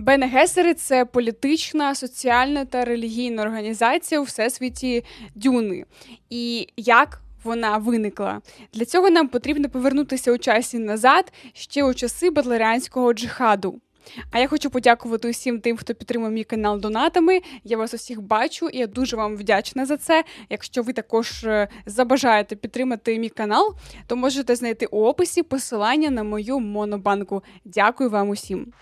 Бене це політична, соціальна та релігійна організація у всесвіті Дюни. І як вона виникла? Для цього нам потрібно повернутися у часі назад, ще у часи батлеріанського джихаду. А я хочу подякувати усім тим, хто підтримує мій канал донатами. Я вас усіх бачу і я дуже вам вдячна за це. Якщо ви також е, забажаєте підтримати мій канал, то можете знайти у описі посилання на мою монобанку. Дякую вам усім.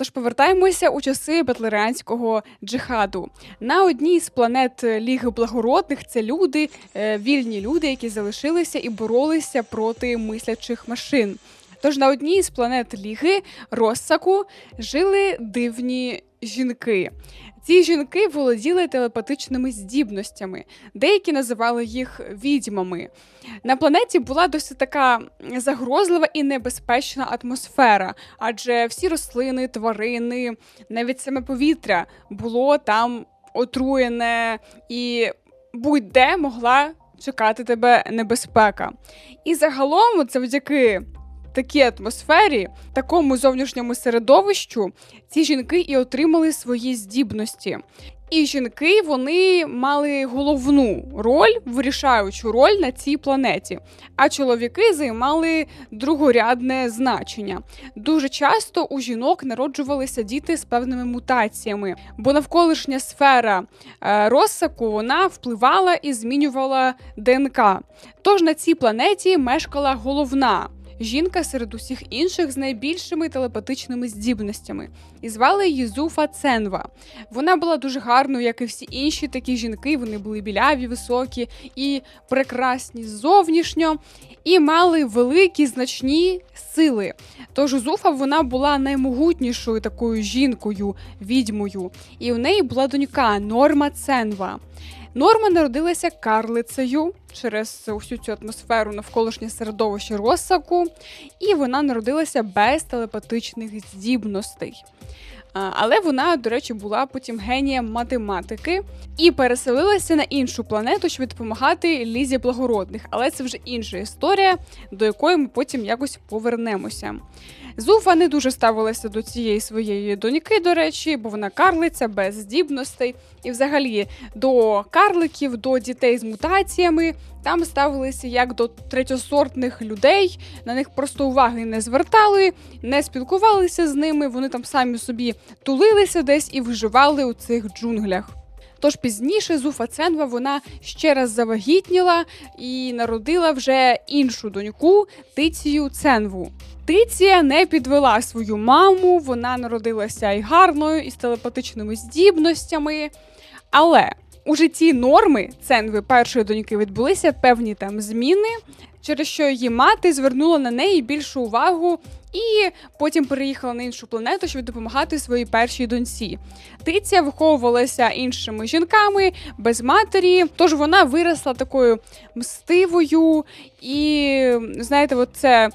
Тож повертаємося у часи Бетлеріанського джихаду. На одній з планет Ліги Благородних це люди, е, вільні люди, які залишилися і боролися проти мислячих машин. Тож на одній з планет Ліги Россаку жили дивні жінки. Ці жінки володіли телепатичними здібностями, деякі називали їх відьмами. На планеті була досить така загрозлива і небезпечна атмосфера, адже всі рослини, тварини, навіть саме повітря було там отруєне і будь-де могла чекати тебе небезпека. І загалом, завдяки такій атмосфері, такому зовнішньому середовищу, ці жінки і отримали свої здібності. І жінки вони мали головну роль, вирішаючу роль на цій планеті. А чоловіки займали другорядне значення. Дуже часто у жінок народжувалися діти з певними мутаціями, бо навколишня сфера е, розсаку вона впливала і змінювала ДНК. Тож на цій планеті мешкала головна жінка серед усіх інших з найбільшими телепатичними здібностями, і звали її Зуфа Ценва. Вона була дуже гарною, як і всі інші такі жінки. Вони були біляві, високі і прекрасні зовнішньо, і мали великі значні сили. Тож Зуфа вона була наймогутнішою такою жінкою, відьмою, і у неї була донька Норма Ценва. Норма народилася карлицею через усю цю атмосферу навколишнє середовище розсаку, і вона народилася без телепатичних здібностей. Але вона, до речі, була потім генієм математики і переселилася на іншу планету, щоб допомагати лізі благородних. Але це вже інша історія, до якої ми потім якось повернемося. Зуфа не дуже ставилася до цієї своєї доньки, до речі, бо вона карлиця без здібностей. І, взагалі, до карликів, до дітей з мутаціями там ставилися як до третьосортних людей. На них просто уваги не звертали, не спілкувалися з ними. Вони там самі собі тулилися десь і виживали у цих джунглях. Тож пізніше Зуфа Ценва вона ще раз завагітніла і народила вже іншу доньку Тицію Ценву. Тиція не підвела свою маму, вона народилася і гарною, і з телепатичними здібностями. Але у житті норми Ценви першої доньки відбулися певні там зміни, через що її мати звернула на неї більшу увагу і потім переїхала на іншу планету, щоб допомагати своїй першій доньці. Тиця виховувалася іншими жінками без матері, тож вона виросла такою мстивою і знаєте, от це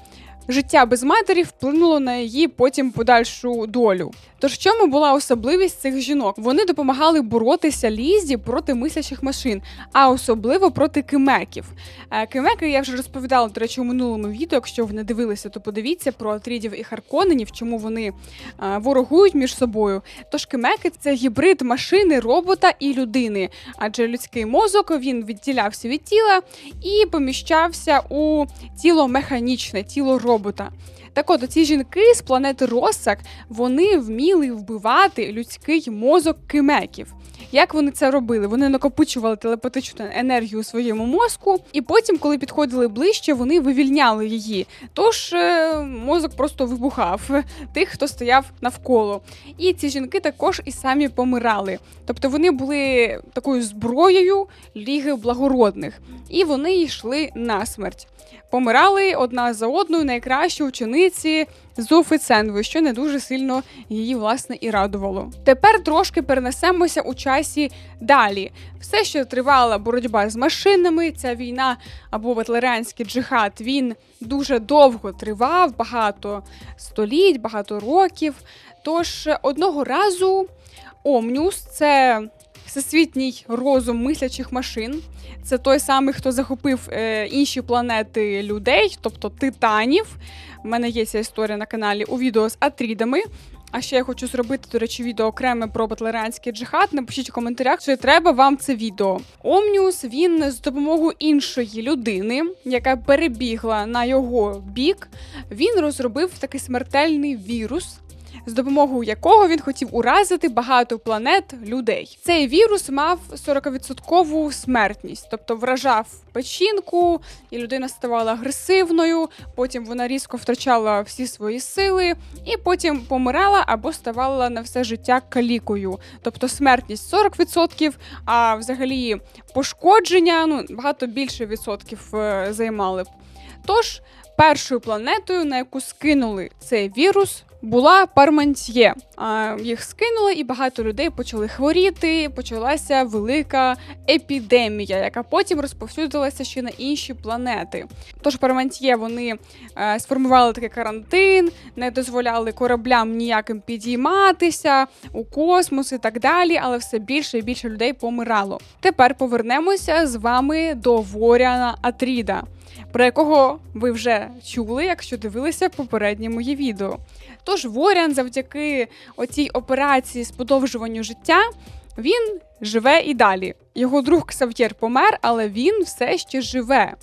життя без матері вплинуло на її потім подальшу долю. Тож в чому була особливість цих жінок? Вони допомагали боротися лізі проти мислячих машин, а особливо проти кимеків. Е, кимеки я вже розповідала до речі у минулому відео. Якщо ви не дивилися, то подивіться про Атрідів і Харконенів, чому вони е, ворогують між собою. Тож кимеки це гібрид машини, робота і людини, адже людський мозок він відділявся від тіла і поміщався у тіло механічне, тіло робота. Так от ці жінки з планети Росак вони вміли вбивати людський мозок кимеків. Як вони це робили? Вони накопичували телепатичну енергію у своєму мозку, і потім, коли підходили ближче, вони вивільняли її. Тож е, мозок просто вибухав тих, хто стояв навколо. І ці жінки також і самі помирали. Тобто вони були такою зброєю ліги благородних, і вони йшли на смерть. Помирали одна за одною найкращі учениці Зофи Ценви, що не дуже сильно її власне і радувало. Тепер трошки перенесемося у часі далі. Все, що тривала боротьба з машинами, ця війна або Батлерянський джихад, він дуже довго тривав, багато століть, багато років. Тож одного разу Омнюс, це всесвітній розум мислячих машин. Це той самий, хто захопив е, інші планети людей, тобто титанів. У мене є ця історія на каналі у відео з Атрідами. А ще я хочу зробити, до речі, відео окреме про батлеранський джихад. Напишіть у коментарях, чи треба вам це відео. Омніус він з допомогою іншої людини, яка перебігла на його бік, він розробив такий смертельний вірус. З допомогою якого він хотів уразити багато планет людей. Цей вірус мав 40% смертність, тобто вражав печінку, і людина ставала агресивною. Потім вона різко втрачала всі свої сили, і потім помирала або ставала на все життя калікою. Тобто смертність 40%, а взагалі пошкодження ну багато більше відсотків е, займали б. Тож першою планетою, на яку скинули цей вірус, була Пармантьє. Їх скинули, і багато людей почали хворіти. Почалася велика епідемія, яка потім розповсюдилася ще на інші планети. Тож Пармантьє вони е, сформували такий карантин, не дозволяли кораблям ніяким підійматися у космос і так далі, але все більше і більше людей помирало. Тепер повернемося з вами до Воріана Атріда. Про якого ви вже чули, якщо дивилися попереднє моє відео. Тож Воріан, завдяки оцій операції з подовжуванню життя, він живе і далі. Його друг Ксав'єр помер, але він все ще живе.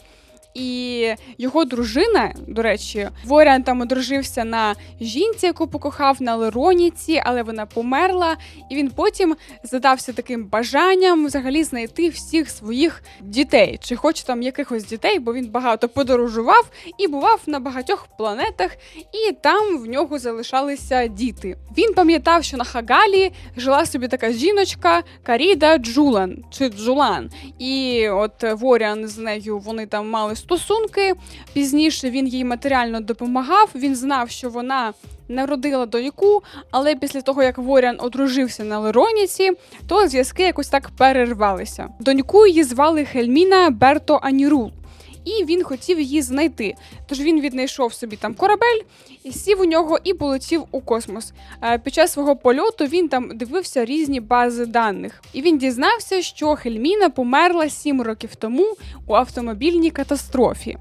І його дружина, до речі, Воріан там одружився на жінці, яку покохав на Лероніці, але вона померла. І він потім задався таким бажанням взагалі знайти всіх своїх дітей, чи хоч там якихось дітей, бо він багато подорожував і бував на багатьох планетах, і там в нього залишалися діти. Він пам'ятав, що на Хагалі жила собі така жіночка Каріда Джулан чи Джулан. І от Воріан з нею вони там мали стосунки. Пізніше він їй матеріально допомагав. Він знав, що вона народила доньку, але після того, як Воріан одружився на Лероніці, то зв'язки якось так перервалися. Доньку її звали Хельміна Берто Анірул. І він хотів її знайти. Тож він віднайшов собі там корабель, сів у нього і полетів у космос. Е, Під час свого польоту він там дивився різні бази даних. І він дізнався, що Хельміна померла сім років тому у автомобільній катастрофі.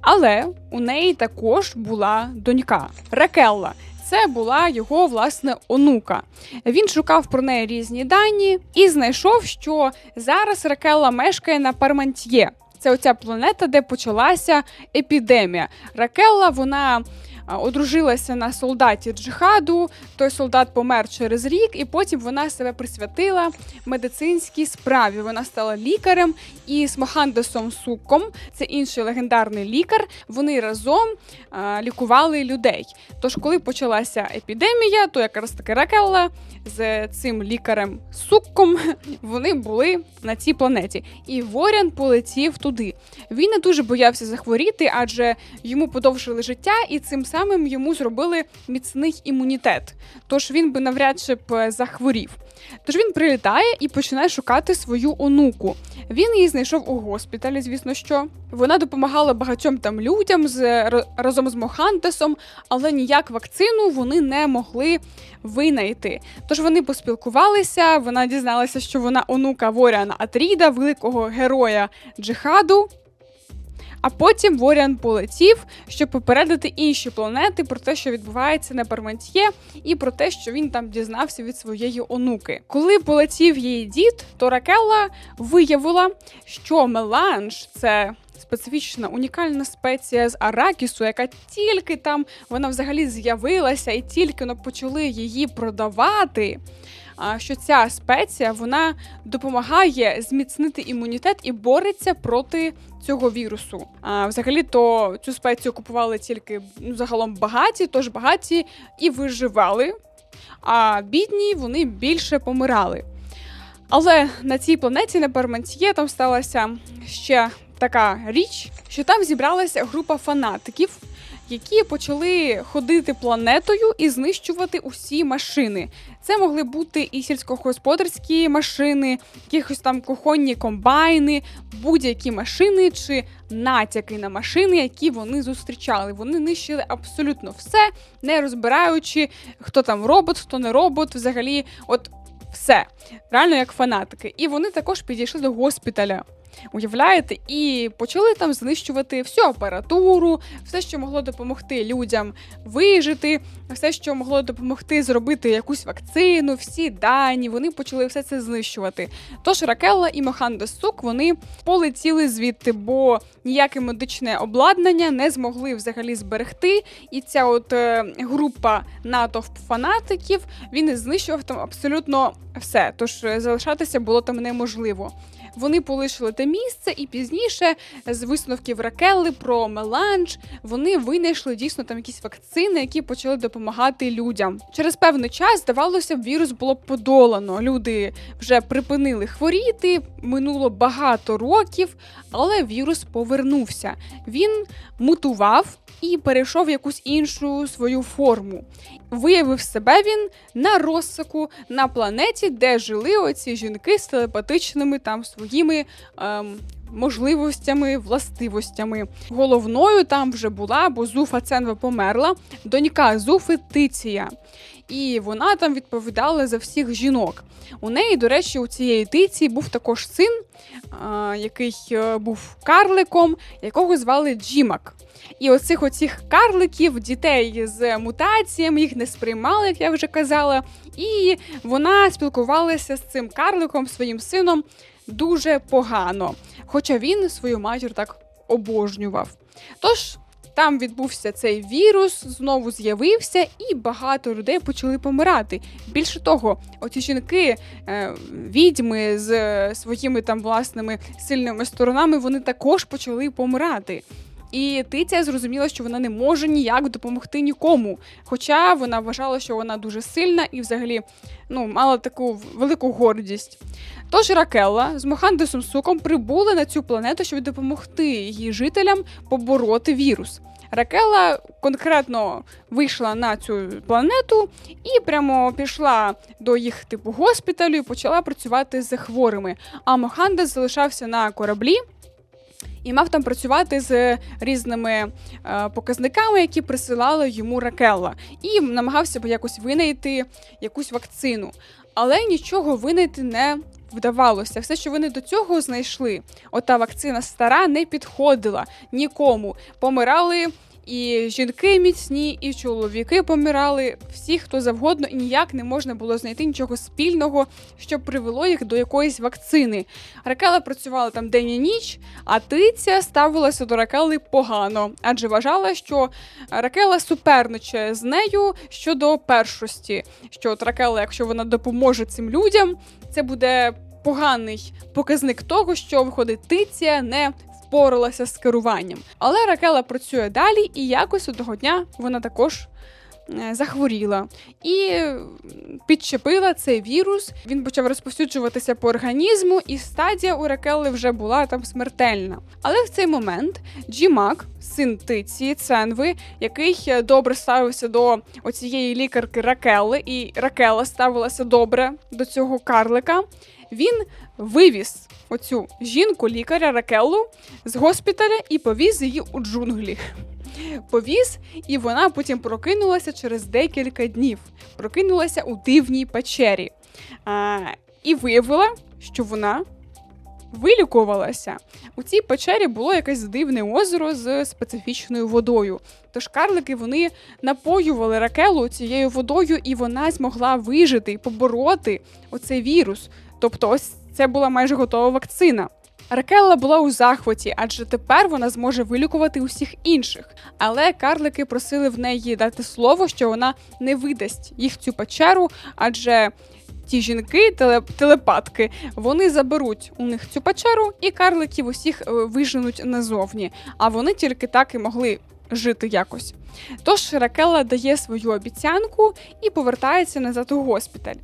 Але у неї також була донька Ракелла. Це була його власне онука. Він шукав про неї різні дані і знайшов, що зараз Ракелла мешкає на Пармантьє. Це оця планета, де почалася епідемія. Ракелла вона одружилася на солдаті джихаду. Той солдат помер через рік, і потім вона себе присвятила медицинській справі. Вона стала лікарем і з Мохандесом Сукком, це інший легендарний лікар. Вони разом а, лікували людей. Тож, коли почалася епідемія, то якраз таки Ракелла з цим лікарем Сукком вони були на цій планеті. І Ворян полетів туди. Він не дуже боявся захворіти, адже йому подовжили життя, і цим самим йому зробили міцний імунітет. Тож він би навряд чи б е, захворів. Тож він прилітає і починає шукати свою онуку. Він її знайшов у госпіталі, звісно, що вона допомагала багатьом там людям з разом з Мохантесом, але ніяк вакцину вони не могли винайти. Тож вони поспілкувалися. Вона дізналася, що вона онука Воріана Атріда, великого героя джихаду. А потім Воріан полетів, щоб попередити інші планети про те, що відбувається на Парментьє, і про те, що він там дізнався від своєї онуки. Коли полетів її дід, то Ракелла виявила, що меланж це. Специфічна унікальна спеція з аракісу, яка тільки там вона взагалі з'явилася, і тільки ну, почали її продавати. Що ця спеція вона допомагає зміцнити імунітет і бореться проти цього вірусу. А взагалі то цю спецію купували тільки ну, загалом багаті, тож багаті і виживали, а бідні вони більше помирали. Але на цій планеті на Пармантьє там сталася ще така річ, що там зібралася група фанатиків, які почали ходити планетою і знищувати усі машини. Це могли бути і сільськогосподарські машини, якихось там кухонні комбайни, будь-які машини чи натяки на машини, які вони зустрічали. Вони нищили абсолютно все, не розбираючи, хто там робот, хто не робот. Взагалі, от все. Реально як фанатики. І вони також підійшли до госпіталя. Уявляєте, і почали там знищувати всю апаратуру, все, що могло допомогти людям вижити, все, що могло допомогти зробити якусь вакцину, всі дані. Вони почали все це знищувати. Тож Ракелла і Моханда Сук вони полетіли звідти, бо ніяке медичне обладнання не змогли взагалі зберегти. І ця от е, група натовп фанатиків він знищував там абсолютно все. Тож е, залишатися було там неможливо. Вони полишили те місце, і пізніше з висновків Ракелли про меланж вони винайшли дійсно там якісь вакцини, які почали допомагати людям. Через певний час здавалося, вірус було подолано. Люди вже припинили хворіти. Минуло багато років, але вірус повернувся. Він мутував і перейшов в якусь іншу свою форму. Виявив себе він на розсаку на планеті, де жили оці жінки з телепатичними там своїми. Ем, Можливостями, властивостями. Головною там вже була, бо Зуфа Ценва померла, донька Зуфи Тиція. І вона там відповідала за всіх жінок. У неї, до речі, у цієї тиції був також син, який е, був карликом, якого звали Джімак. І оцих оцих карликів, дітей з мутаціями, їх не сприймали, як я вже казала. І вона спілкувалася з цим карликом, своїм сином, дуже погано. Хоча він свою матір так обожнював. Тож. Там відбувся цей вірус, знову з'явився, і багато людей почали помирати. Більше того, оці жінки, е, відьми з своїми там власними сильними сторонами, вони також почали помирати. І Тиця зрозуміла, що вона не може ніяк допомогти нікому. Хоча вона вважала, що вона дуже сильна і взагалі ну, мала таку велику гордість. Тож Ракелла з Мохандесом Суком прибули на цю планету, щоб допомогти її жителям побороти вірус. Ракела конкретно вийшла на цю планету і прямо пішла до їх типу госпіталю і почала працювати з хворими. А Мохандес залишався на кораблі і мав там працювати з різними е, показниками, які присилала йому Ракелла, і намагався би якось винайти якусь вакцину. Але нічого винайти не вдавалося. Все, що вони до цього знайшли, ота вакцина стара не підходила нікому. Помирали і жінки міцні, і чоловіки помирали, всі, хто завгодно, і ніяк не можна було знайти нічого спільного, що привело їх до якоїсь вакцини. Ракела працювала там день і ніч, а Тиця ставилася до Ракели погано, адже вважала, що Ракела суперничає з нею щодо першості. Що от Ракела, якщо вона допоможе цим людям, це буде. Поганий показник того, що виходить Тиція не впоралася з керуванням. Але Ракела працює далі, і якось одного дня вона також. Е, захворіла і підчепила цей вірус. Він почав розповсюджуватися по організму, і стадія у Ракели вже була там смертельна. Але в цей момент Джімак, син Тиці Ценви, який е, добре ставився до оцієї лікарки Ракели, і Ракела ставилася добре до цього карлика. Він вивіз оцю жінку, лікаря Ракеллу з госпіталя і повіз її у джунглі. Повіз, і вона потім прокинулася через декілька днів. Прокинулася у дивній печері. А, І виявила, що вона вилікувалася. У цій печері було якесь дивне озеро з специфічною водою. Тож карлики вони напоювали ракелу цією водою, і вона змогла вижити і побороти оцей вірус. Тобто, ось це була майже готова вакцина. Ракелла була у захваті, адже тепер вона зможе вилікувати усіх інших. Але карлики просили в неї дати слово, що вона не видасть їх цю печеру, адже ті жінки, телепатки, вони заберуть у них цю печеру, і карликів усіх е, виженуть назовні. А вони тільки так і могли жити якось. Тож Ракелла дає свою обіцянку і повертається назад у госпіталь.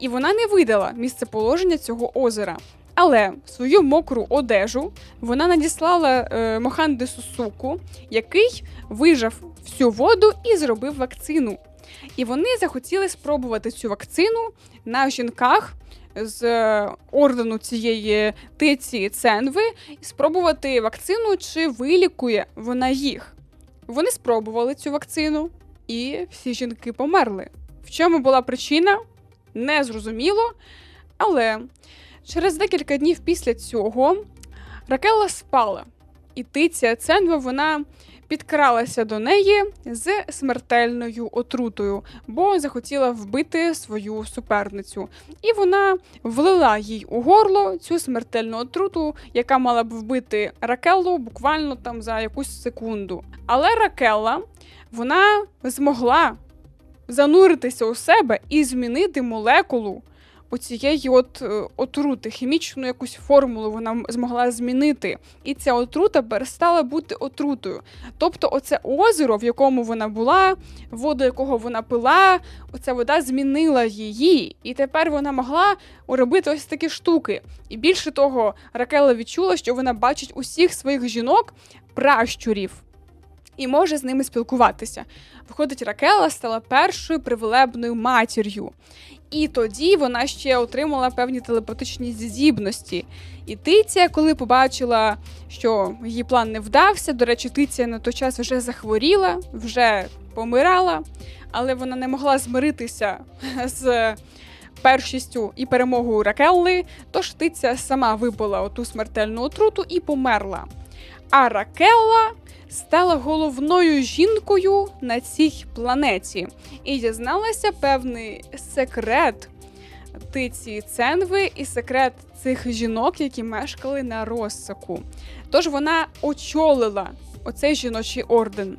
І вона не видала місцеположення цього озера. Але свою мокру одежу вона надіслала е, Мохандесу суку, який вижав всю воду і зробив вакцину. І вони захотіли спробувати цю вакцину на жінках з е, ордену цієї тиці Ценви і спробувати вакцину, чи вилікує вона їх. Вони спробували цю вакцину, і всі жінки померли. В чому була причина? не зрозуміло. Але через декілька днів після цього Ракела спала, і тиця Ценва вона підкралася до неї з смертельною отрутою, бо захотіла вбити свою суперницю. І вона влила їй у горло цю смертельну отруту, яка мала б вбити Ракеллу буквально там за якусь секунду. Але Ракелла вона змогла зануритися у себе і змінити молекулу оцієї от е, отрути, хімічну якусь формулу вона змогла змінити. І ця отрута перестала бути отрутою. Тобто, оце озеро, в якому вона була, воду якого вона пила, оця вода змінила її, і тепер вона могла робити ось такі штуки. І більше того, Ракела відчула, що вона бачить усіх своїх жінок пращурів. І може з ними спілкуватися. Виходить, Ракела стала першою привилебною матір'ю. І тоді вона ще отримала певні телепатичні здібності. І Тиція, коли побачила, що її план не вдався, до речі, Тиція на той час вже захворіла, вже помирала, але вона не могла змиритися з першістю і перемогою Ракелли, тож Тиця сама випила оту смертельну отруту і померла. А Ракелла стала головною жінкою на цій планеті і дізналася певний секрет тиці Ценви і секрет цих жінок, які мешкали на розсаку. Тож вона очолила оцей жіночий орден.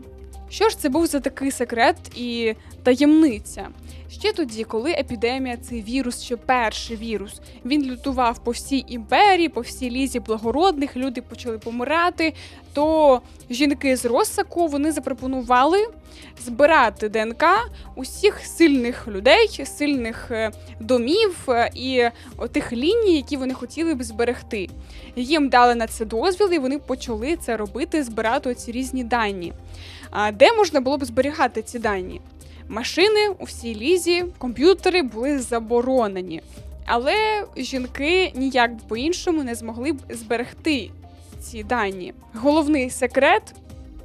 Що ж це був за такий секрет і таємниця? Ще тоді, коли епідемія, цей вірус, ще перший вірус, він лютував по всій імперії, по всій лізі благородних, люди почали помирати. То жінки з розсаку вони запропонували збирати ДНК усіх сильних людей, сильних е, домів е, і тих ліній, які вони хотіли б зберегти. Їм дали на це дозвіл, і вони почали це робити, збирати ці різні дані. А де можна було б зберігати ці дані? Машини у всій лізі, комп'ютери були заборонені. Але жінки ніяк по-іншому не змогли б зберегти ці дані. Головний секрет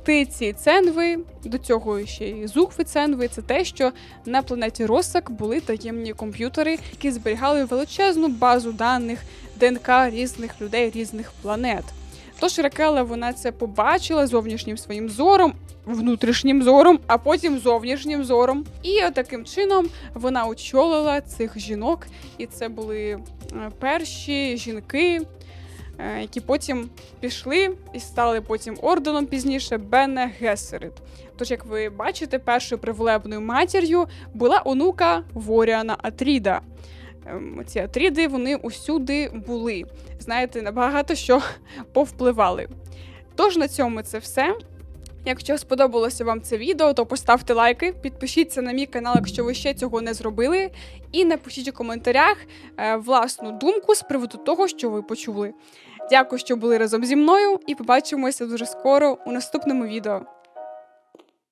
тиці Ценви, до цього ще й зухви Ценви, це те, що на планеті Росак були таємні комп'ютери, які зберігали величезну базу даних ДНК різних людей, різних планет. Тож Ракела вона це побачила зовнішнім своїм зором, внутрішнім зором, а потім зовнішнім зором. І таким чином вона очолила цих жінок, і це були е, перші жінки, е, які потім пішли і стали потім орденом пізніше Бене Гесерит. Тож, як ви бачите, першою привилебною матір'ю була онука Воріана Атріда. Ем, Ці атріди вони усюди були. Знаєте, набагато що повпливали. Тож на цьому це все. Якщо сподобалося вам це відео, то поставте лайки, підпишіться на мій канал, якщо ви ще цього не зробили, і напишіть у коментарях е, власну думку з приводу того, що ви почули. Дякую, що були разом зі мною, і побачимося дуже скоро у наступному відео.